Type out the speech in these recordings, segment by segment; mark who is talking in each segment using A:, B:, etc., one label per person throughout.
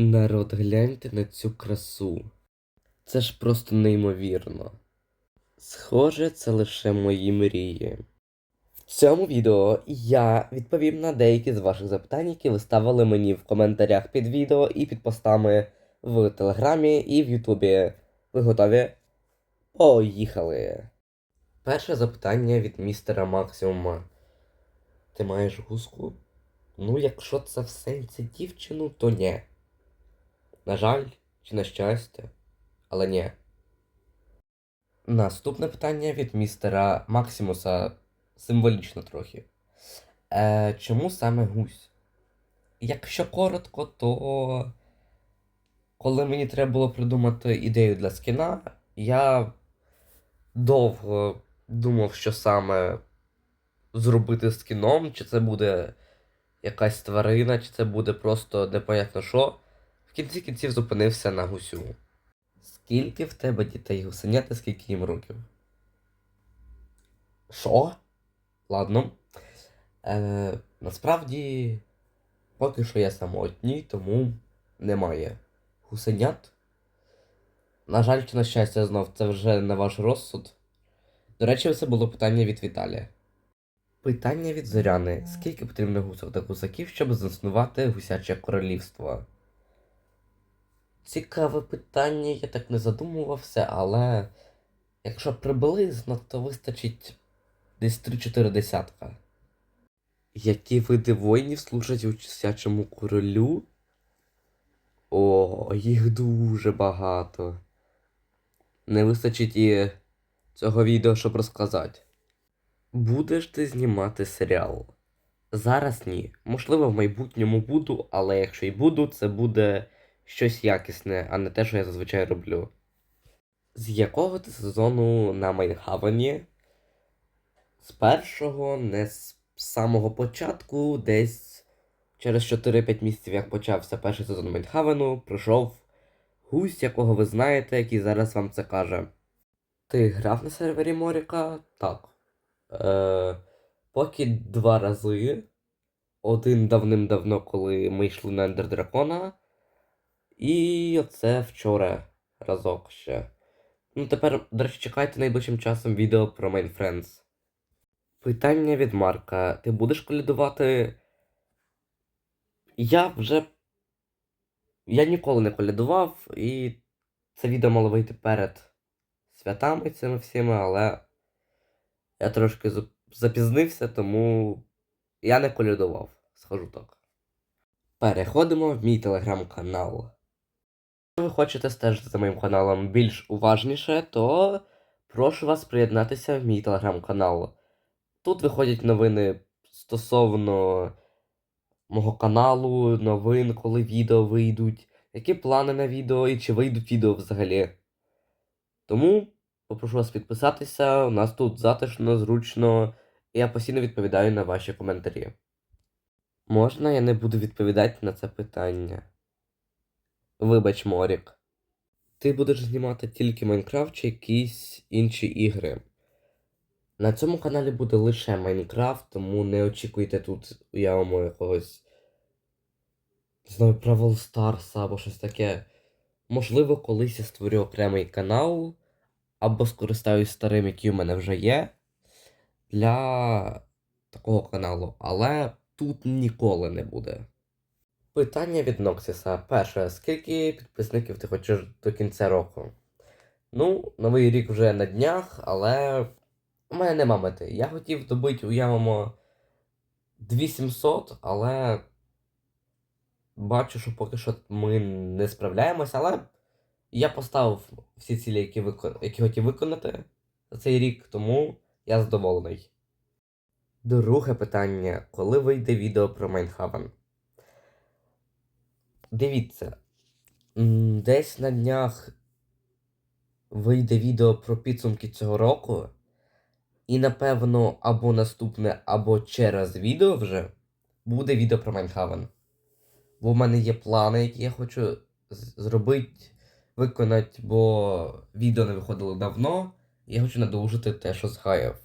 A: Народ, гляньте на цю красу. Це ж просто неймовірно. Схоже, це лише мої мрії. В цьому відео я відповім на деякі з ваших запитань, які ви ставили мені в коментарях під відео і під постами в Телеграмі і в Ютубі. Ви готові? Поїхали! Перше запитання від містера Максимума. Ти маєш гуску? Ну, якщо це в сенсі дівчину, то ні. На жаль, чи на щастя, але ні. Наступне питання від містера Максимуса символічно трохи. Е, чому саме гусь? Якщо коротко, то коли мені треба було придумати ідею для скіна, я довго думав, що саме зробити з кіном, чи це буде якась тварина, чи це буде просто непонятно що. Кінці кінців зупинився на гусю. Скільки в тебе дітей гусенят і скільки їм років? Що? Ладно. Е, насправді, поки що я самотній, тому немає гусенят. На жаль, чи на щастя, знов це вже не ваш розсуд. До речі, це було питання від Віталія. Питання від Зоряни. Скільки потрібно гусок та гусаків, щоб заснувати гусяче королівство? Цікаве питання, я так не задумувався, але якщо приблизно, то вистачить десь 3-4 десятка. Які види воїнів служать у гусячому королю? О, їх дуже багато. Не вистачить і цього відео, щоб розказати. Будеш ти знімати серіал? Зараз ні. Можливо, в майбутньому буду, але якщо й буду, це буде щось якісне, а не те, що я зазвичай роблю. З якого ти сезону на Майнхавені? З першого, не з самого початку, десь через 4-5 місяців, як почався перший сезон Майнхавену, прийшов гусь, якого ви знаєте, який зараз вам це каже. Ти грав на сервері Моріка? Так. Е, поки два рази. Один давним-давно, коли ми йшли на Ендер Дракона. І оце вчора разок ще. Ну, тепер, до речі, чекайте найближчим часом відео про Main Friends. Питання від Марка. Ти будеш колядувати? Я вже. Я ніколи не колядував, і це відео мало вийти перед святами цими всіми, але я трошки запізнився, тому я не колядував, скажу так. Переходимо в мій телеграм-канал. Ви хочете стежити за моїм каналом більш уважніше, то прошу вас приєднатися в мій телеграм-канал. Тут виходять новини стосовно мого каналу, новин, коли відео вийдуть, які плани на відео і чи вийдуть відео взагалі. Тому попрошу вас підписатися, у нас тут затишно, зручно, і я постійно відповідаю на ваші коментарі. Можна я не буду відповідати на це питання? Вибач, Морік. Ти будеш знімати тільки Майнкрафт чи якісь інші ігри. На цьому каналі буде лише Майнкрафт, тому не очікуйте тут уявимо якогось. Не знаю, Бравл Старса або щось таке. Можливо, колись я створю окремий канал, або скористаюсь старим, який у мене вже є, для такого каналу, але тут ніколи не буде. Питання від Ноксіса. Перше, скільки підписників ти хочеш до кінця року? Ну, новий рік вже на днях, але у мене нема мети. Я хотів добити, уявимо, 2700, але бачу, що поки що ми не справляємося, але я поставив всі цілі, які, викон... які хотів виконати за цей рік, тому я задоволений. Друге питання. Коли вийде відео про Майнхавен? Дивіться. Десь на днях вийде відео про підсумки цього року. І напевно або наступне, або через відео вже буде відео про Майнхавен. Бо в мене є плани, які я хочу зробити, виконати, бо відео не виходило давно. Я хочу надовжити те, що згаяв.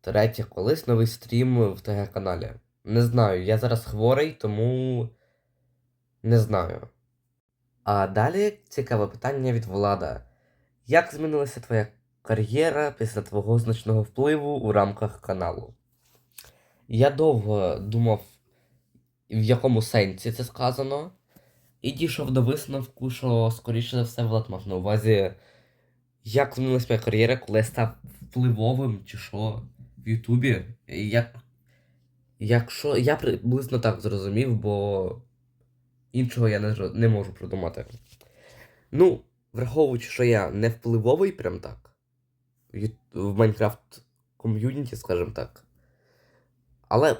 A: Третє, колись новий стрім в ТГ каналі. Не знаю, я зараз хворий, тому Не знаю. А далі цікаве питання від Влада. Як змінилася твоя кар'єра після твого значного впливу у рамках каналу? Я довго думав, в якому сенсі це сказано, і дійшов до висновку, що, скоріше за все, Влад мав на увазі, як змінилася моя кар'єра, коли я став впливовим чи що в Ютубі. Як... Якщо я приблизно так зрозумів, бо іншого я не, не можу придумати. Ну, враховуючи, що я не впливовий прям так. В, Майнкрафт ком'юніті, скажімо так. Але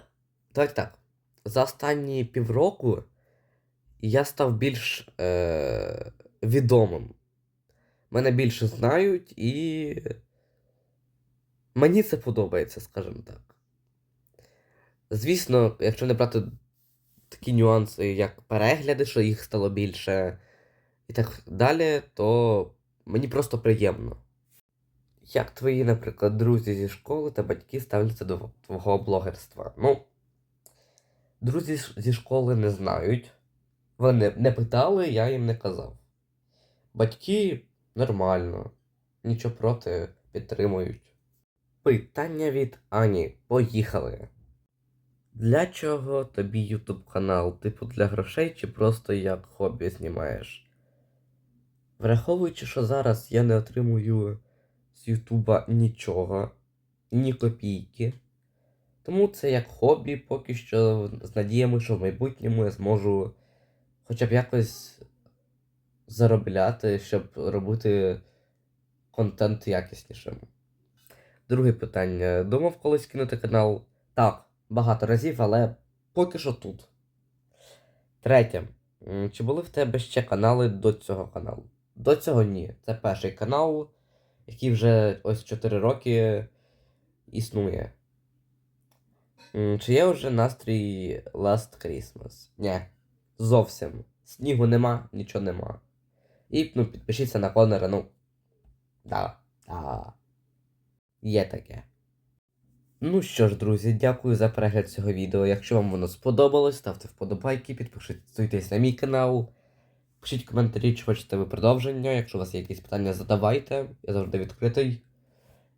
A: давайте так. За останні півроку я став більш е- відомим. Мене більше знають і. Мені це подобається, скажімо так. Звісно, якщо не брати такі нюанси, як перегляди, що їх стало більше, і так далі, то мені просто приємно. Як твої, наприклад, друзі зі школи та батьки ставляться до твого блогерства? Ну, друзі зі школи не знають. Вони не питали, я їм не казав. Батьки нормально, нічого проти, підтримують. Питання від Ані. Поїхали. Для чого тобі YouTube канал? Типу для грошей чи просто як хобі знімаєш? Враховуючи, що зараз я не отримую з Ютуба нічого, ні копійки. Тому це як хобі, поки що з надіями, що в майбутньому я зможу хоча б якось заробляти, щоб робити контент якіснішим. Друге питання. Думав колись кинути канал? Так, багато разів, але поки що тут. Третє. Чи були в тебе ще канали до цього каналу? До цього ні. Це перший канал, який вже ось 4 роки існує. Чи є вже настрій Last Christmas? Ні. Зовсім. Снігу нема, нічого нема. І ну, підпишіться на Конора, ну. Да. Да. Є таке. Ну що ж, друзі, дякую за перегляд цього відео. Якщо вам воно сподобалось, ставте вподобайки, підписуйтесь на мій канал. Пишіть коментарі, чи хочете ви продовження. Якщо у вас є якісь питання, задавайте. Я завжди відкритий.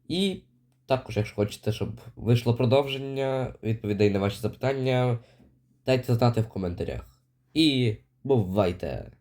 A: І також, якщо хочете, щоб вийшло продовження, відповідей на ваші запитання, дайте знати в коментарях. І бувайте!